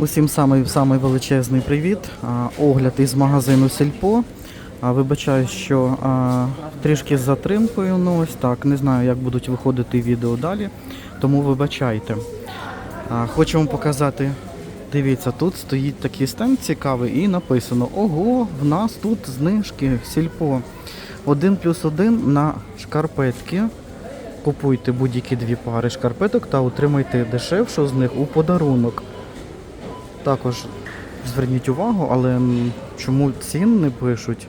Усім самий, самий величезний привіт. Огляд із магазину Сільпо. Вибачаю, що трішки з затримкою. Ну ось так. Не знаю, як будуть виходити відео далі, тому вибачайте. Хочу вам показати. Дивіться, тут стоїть такий стенд цікавий і написано: Ого, в нас тут знижки Сільпо. Один плюс один на шкарпетки. Купуйте будь-які дві пари шкарпеток та отримайте дешевшу з них у подарунок. Також зверніть увагу, але чому цін не пишуть,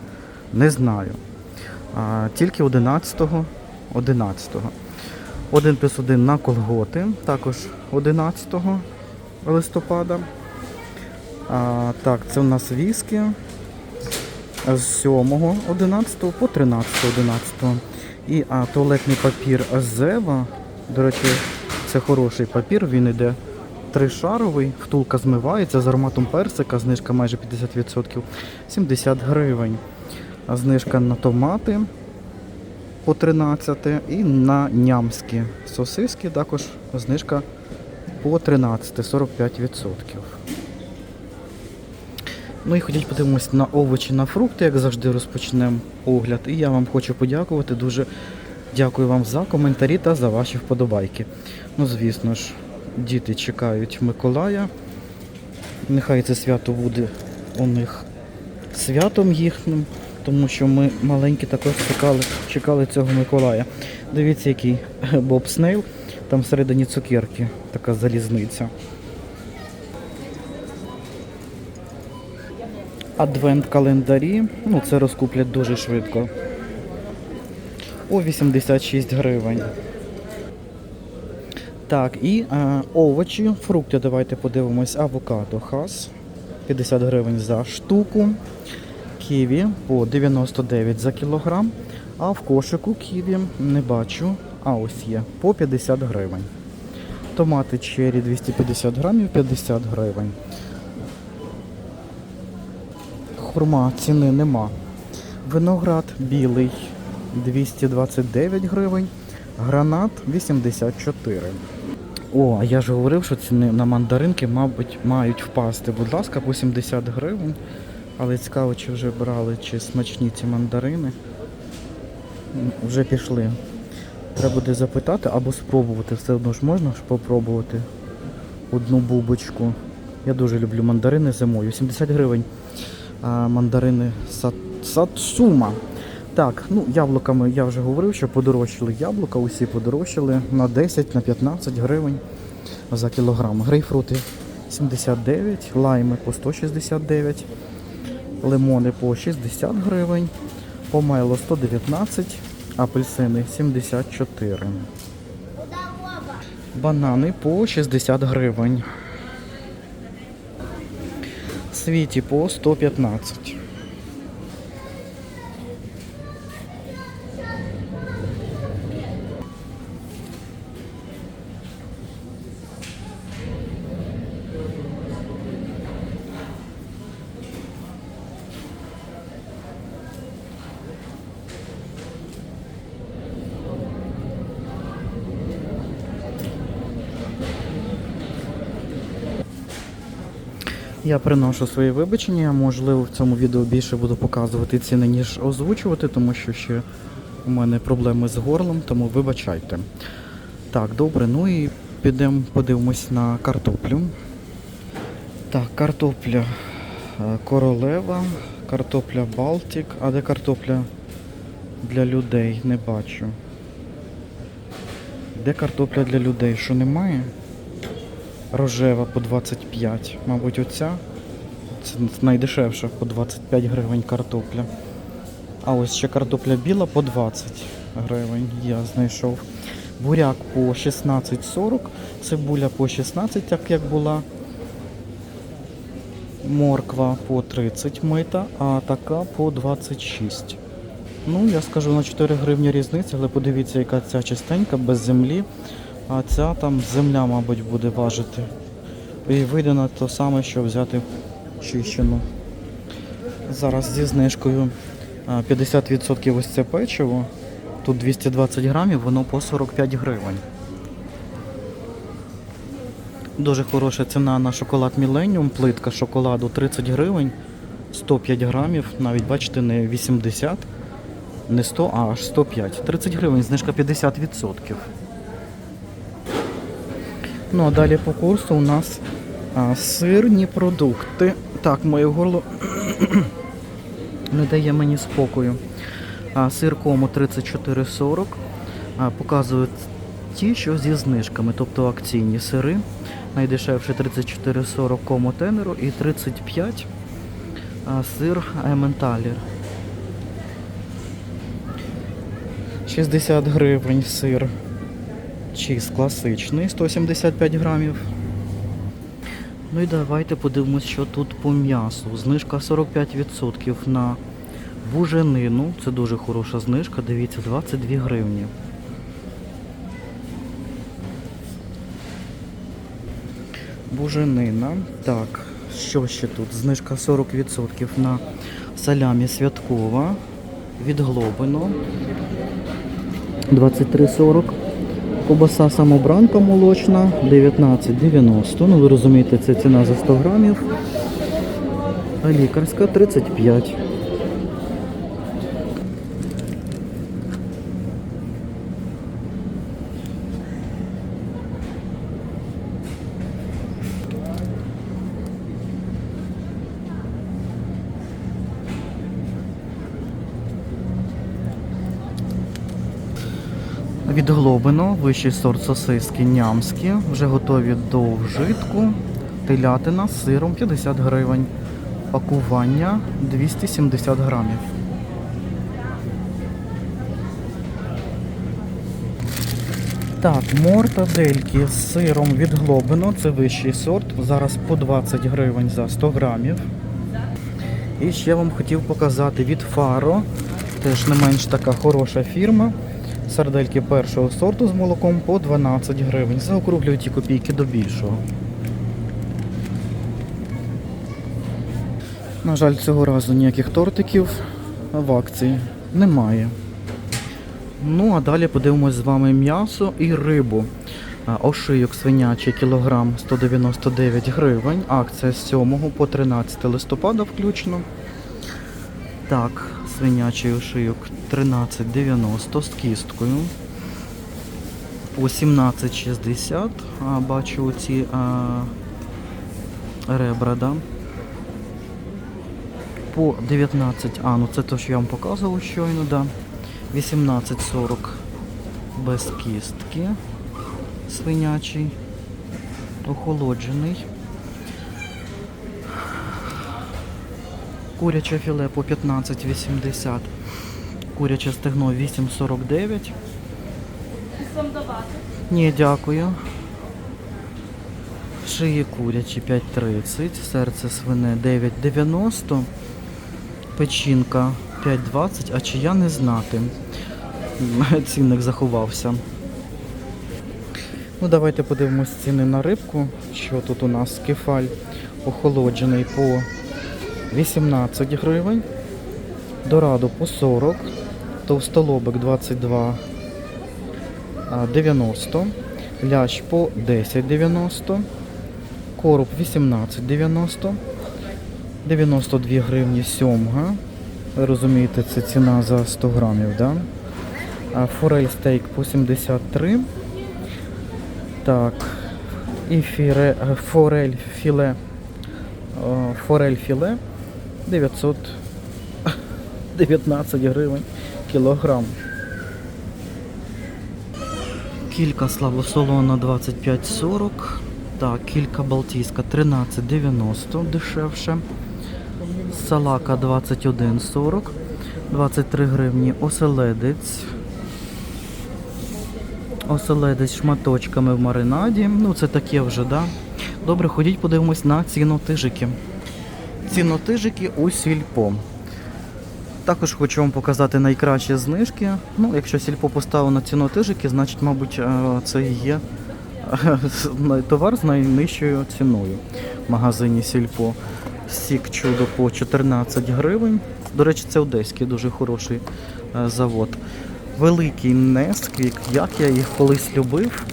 не знаю. А, тільки 11-го, 11-го. 1 плюс 1 на колготи, також 11 листопада. А, так, це у нас віскі з 7 11 по 13 11 І а, туалетний папір Зева. До речі, це хороший папір, він іде тришаровий, втулка змивається з ароматом персика, знижка майже 50%, 70 гривень. Знижка на томати по 13 і на нямські сосиски також знижка по 13, 45%. Ну і ходіть подивимось на овочі, на фрукти, як завжди розпочнемо огляд. І я вам хочу подякувати. Дуже дякую вам за коментарі та за ваші вподобайки. Ну, звісно ж, діти чекають Миколая. Нехай це свято буде у них святом їхнім, тому що ми маленькі також чекали, чекали цього Миколая. Дивіться, який Боб Снейл, там всередині цукерки, така залізниця. Адвент-календарі, ну це розкуплять дуже швидко. О 86 гривень. Так, і е, овочі, фрукти, давайте подивимось. Авокадо хас 50 гривень за штуку. Ківі по 99 за кілограм. А в кошику ківі не бачу. А ось є по 50 гривень. Томати черрі 250 грамів 50 гривень. Хурма ціни нема. Виноград білий 229 гривень, гранат 84. О, а я ж говорив, що ціни на мандаринки, мабуть, мають впасти. Будь ласка, по 70 гривень. Але цікаво, чи вже брали, чи смачні ці мандарини. Вже пішли. Треба буде запитати або спробувати. Все одно ж можна ж попробувати одну бубочку. Я дуже люблю мандарини зимою. 70 гривень а, мандарини Сат- Сатсума. Так, ну яблуками я вже говорив, що подорожчали яблука, усі подорожчали на 10, на 15 гривень за кілограм. Грейпфрути 79, лайми по 169, лимони по 60 гривень, помело 119, апельсини 74. Банани по 60 гривень. Світі по 115. Я приношу свої вибачення. Можливо, в цьому відео більше буду показувати ціни, ніж озвучувати, тому що ще у мене проблеми з горлом, тому вибачайте. Так, добре, ну і підемо подивимось на картоплю. Так, картопля е, королева, картопля Балтік. А де картопля для людей? Не бачу. Де картопля для людей? Що немає? Рожева по 25. Мабуть, оця. Це найдешевша по 25 гривень картопля. А ось ще картопля біла по 20 гривень я знайшов. Буряк по 16,40, цибуля по 16, так як була. Морква по 30 мита, а така по 26. Ну, я скажу на 4 гривні різниця, але подивіться, яка ця чистенька, без землі. А ця там земля, мабуть, буде важити. І вийде на те саме, що взяти чищену. Зараз зі знижкою 50% ось це печиво. Тут 220 грамів, воно по 45 гривень. Дуже хороша ціна на шоколад Millennium. Плитка шоколаду 30 гривень, 105 грамів. Навіть бачите, не 80, не 100, а аж 105. 30 гривень, знижка 50%. Ну а далі по курсу у нас а, сирні продукти. Так, моє горло не дає мені спокою. А, сир кому 34,40. А, показують ті, що зі знижками, тобто акційні сири. Найдешевше 34,40 кому тенеру і 35 а, сир Ементалір. 60 гривень сир чиз класичний 175 грамів. Ну і давайте подивимось, що тут по м'ясу. Знижка 45% на буженину. Це дуже хороша знижка. Дивіться, 22 гривні. Буженина. Так, що ще тут? Знижка 40% на салямі святкова. Від Глобино. 23,40. Кобаса самобранка молочна 19,90. Ну, ви розумієте, це ціна за 100 грамів. А лікарська 35. Від Глобино, вищий сорт сосиски нямські, вже готові до вжитку. Телятина з сиром 50 гривень. Пакування 270 грамів. Так, мортадельки з сиром від Глобино, це вищий сорт. Зараз по 20 гривень за 100 грамів. І ще вам хотів показати від Фаро, теж не менш така хороша фірма. Сардельки першого сорту з молоком по 12 гривень. Заокруглюють ті копійки до більшого. На жаль, цього разу ніяких тортиків в акції немає. Ну, а далі подивимось з вами м'ясо і рибу. Ошийок свинячий кілограм 199 гривень. Акція з 7 по 13 листопада включно. Так, свинячий ошийок 13,90 з кісткою. По 17,60. А, бачу оці а, ребра, да? По 19, а, ну це те, що я вам показував щойно, да. 18,40 без кістки. Свинячий. Охолоджений. Куряче філе по 15,80. Куряче стегно 8,49. Ні, дякую. Шиї курячі 5,30. Серце свине 9,90. Печінка 5,20. А чи я не знати? Цінник заховався. Ну, давайте подивимось ціни на рибку. Що тут у нас? Кефаль охолоджений по 18 гривень. Дорадо по 40. Товстолобик 22 90. Лящ по 10,90. Короб 18,90. 92 гривні сьомга. Ви розумієте, це ціна за 100 грамів, да? Форель стейк по 73. Так. І фіре, форель філе. Форель філе 919 гривень кілограм. Кілька слабосолона 25,40. Так, кілька балтійська 13,90 дешевше. Салака 21,40. 23 гривні. Оселедець. Оселедець шматочками в маринаді. Ну, це таке вже, да? Добре, ходіть, подивимось на цінотижики. Цінотижики у сільпо. Також хочу вам показати найкращі знижки. Ну, якщо сільпо поставив на цінотижики, значить, мабуть, е, це є е, товар з найнижчою ціною в магазині сільпо. Сік чудо по 14 гривень. До речі, це одеський дуже хороший е, завод. Великий Несквік, як я їх колись любив.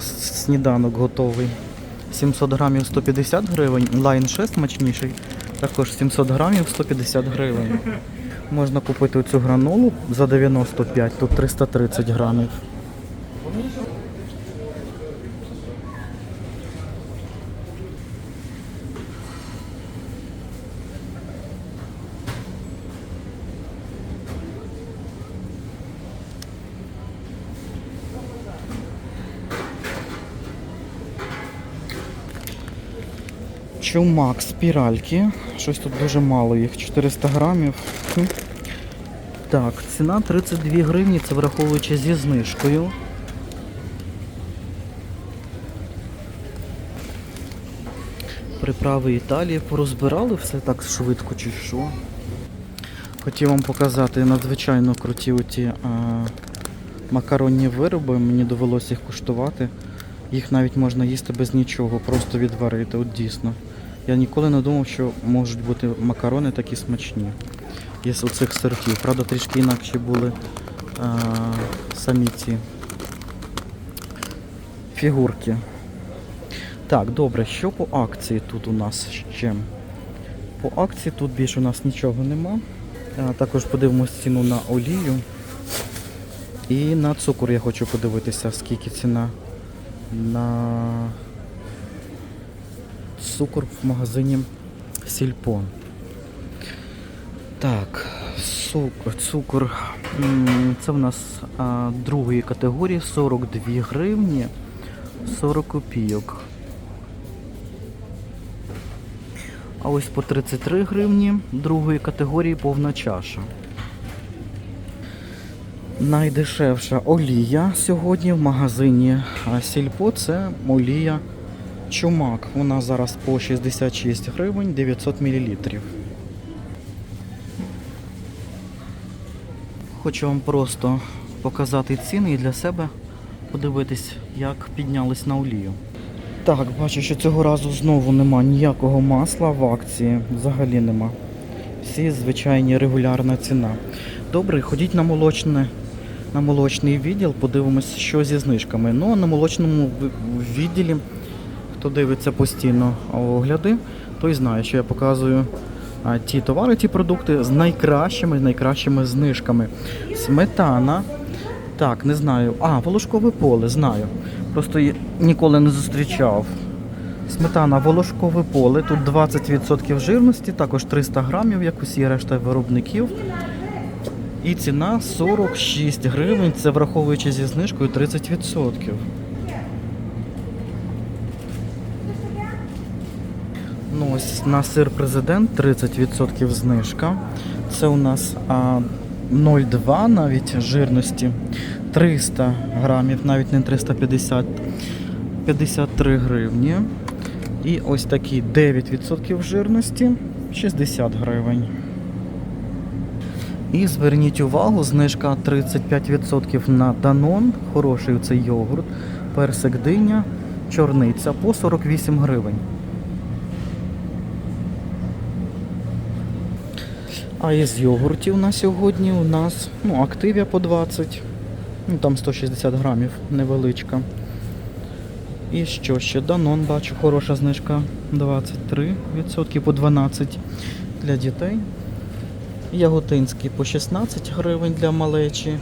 сніданок готовий. 700 грамів 150 гривень, лайн 6 смачніший, також 700 грамів 150 гривень. Можна купити цю гранолу за 95, тут 330 грамів. Чумак, спіральки. Щось тут дуже мало їх, 400 грамів. Так, ціна 32 гривні, це враховуючи зі знижкою. Приправи Італії порозбирали все так швидко чи що. Хотів вам показати надзвичайно круті оті а, макаронні вироби. Мені довелося їх куштувати. Їх навіть можна їсти без нічого, просто відварити. От дійсно. Я ніколи не думав, що можуть бути макарони такі смачні. Із оцих сортів. Правда, трішки інакші були а, самі ці фігурки. Так, добре, що по акції тут у нас ще? По акції тут більше у нас нічого нема. А, також подивимось ціну на олію. І на цукор я хочу подивитися, скільки ціна на цукор в магазині Сільпо. Так, цукор. Це в нас а, другої категорії 42 гривні 40 копійок. А ось по 33 гривні другої категорії повна чаша. Найдешевша олія сьогодні в магазині Сільпо це олія Чумак. Вона зараз по 66 гривень 900 мл. Хочу вам просто показати ціни і для себе подивитись, як піднялись на олію. Так, бачу, що цього разу знову нема ніякого масла в акції. Взагалі нема. Всі звичайні регулярна ціна. Добре, ходіть на молочне, на молочний відділ, подивимось, що зі знижками. Ну, а на молочному відділі, хто дивиться постійно огляди, той знає, що я показую ті товари, ті продукти з найкращими, найкращими знижками. Сметана. Так, не знаю. А, волошкове поле, знаю. Просто ніколи не зустрічав. Сметана волошкове поле, тут 20% жирності, також 300 грамів, як усі решта виробників. І ціна 46 гривень, це враховуючи зі знижкою 30%. Ну ось на сир президент 30% знижка. Це у нас а, 0,2 навіть жирності. 300 грамів, навіть не 350, 53 гривні. І ось такий 9% жирності 60 гривень. І зверніть увагу, знижка 35% на Данон, хороший цей йогурт, персик диня, чорниця по 48 гривень. А із йогуртів на сьогодні у нас ну, активія по 20, ну там 160 грамів, невеличка. І що ще? Данон, бачу, хороша знижка 23% по 12 для дітей. Яготинський по 16 гривень для малечі.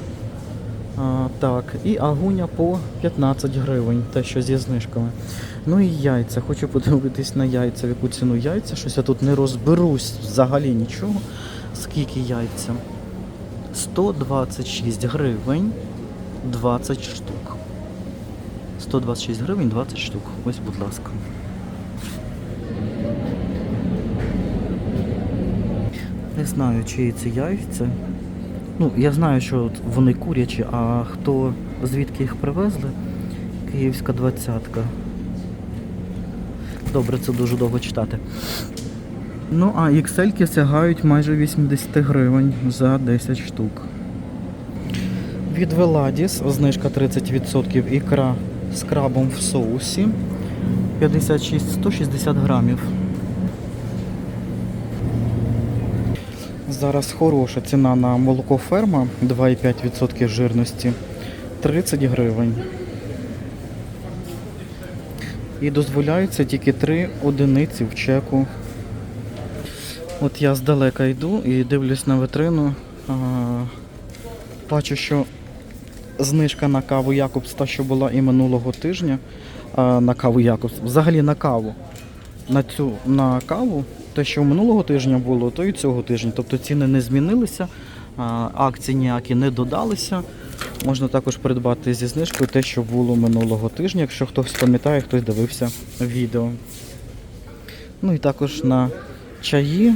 А, так, і агуня по 15 гривень, те, що зі знижками. Ну і яйця. Хочу подивитись на яйця, в яку ціну яйця. Щось я тут не розберусь взагалі нічого. Скільки яйця? 126 гривень 20 штук. 126 гривень 20 штук. Ось, будь ласка. Не знаю, чиї це яйця. Ну, я знаю, що вони курячі, а хто звідки їх привезли? Київська двадцятка. Добре, це дуже довго читати. Ну, а XL сягають майже 80 гривень за 10 штук. Від Веладіс знижка 30% ікра з крабом в соусі 56-160 грамів. Зараз хороша ціна на молоко ферма 2,5% жирності 30 гривень. І дозволяється тільки 3 одиниці в чеку. От я здалека йду і дивлюсь на витрину. А, бачу, що знижка на каву Якобс, та, що була і минулого тижня. А, на каву Якобс, взагалі на каву. На цю на каву, те, що минулого тижня було, то і цього тижня. Тобто ціни не змінилися, акції ніякі не додалися. Можна також придбати зі знижкою те, що було минулого тижня, якщо хтось пам'ятає, хтось дивився відео. Ну і також на чаї,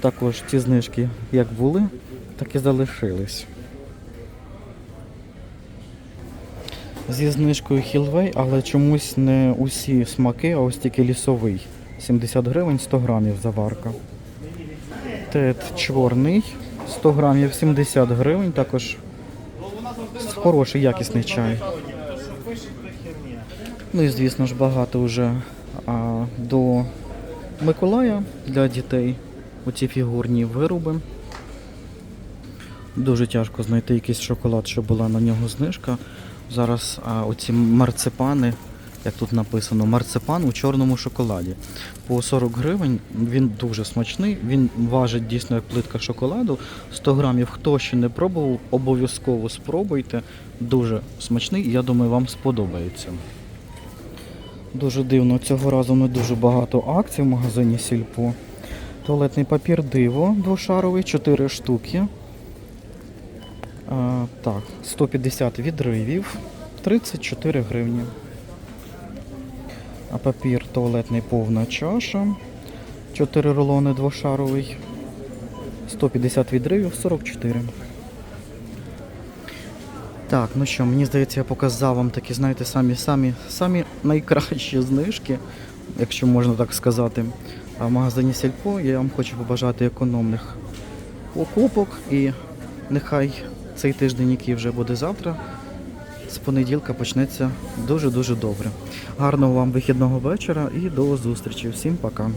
також ці знижки як були, так і залишились. Зі знижкою Хілвей, але чомусь не усі смаки, а ось тільки лісовий. 70 гривень 100 грамів заварка. Тет чорний 100 грамів 70 гривень, також хороший якісний чай. Ну і звісно ж багато вже а, до Миколая для дітей. Оці фігурні вироби. Дуже тяжко знайти якийсь шоколад, щоб була на нього знижка. Зараз а, оці марципани, як тут написано, марципан у чорному шоколаді. По 40 гривень він дуже смачний, він важить дійсно як плитка шоколаду. 100 грамів. Хто ще не пробував, обов'язково спробуйте. Дуже смачний, я думаю, вам сподобається. Дуже дивно, цього разу не дуже багато акцій в магазині Сільпо. Туалетний папір диво двошаровий, 4 штуки. А, так, 150 відривів, 34 гривні. А папір туалетний повна чаша. 4 рулони двошаровий. 150 відривів, 44. Так, ну що, мені здається, я показав вам такі, знаєте, самі самі самі найкращі знижки, якщо можна так сказати. В магазині Сільпо я вам хочу побажати економних покупок і нехай цей тиждень, який вже буде завтра, з понеділка почнеться дуже-дуже добре. Гарного вам вихідного вечора і до зустрічі. Всім пока.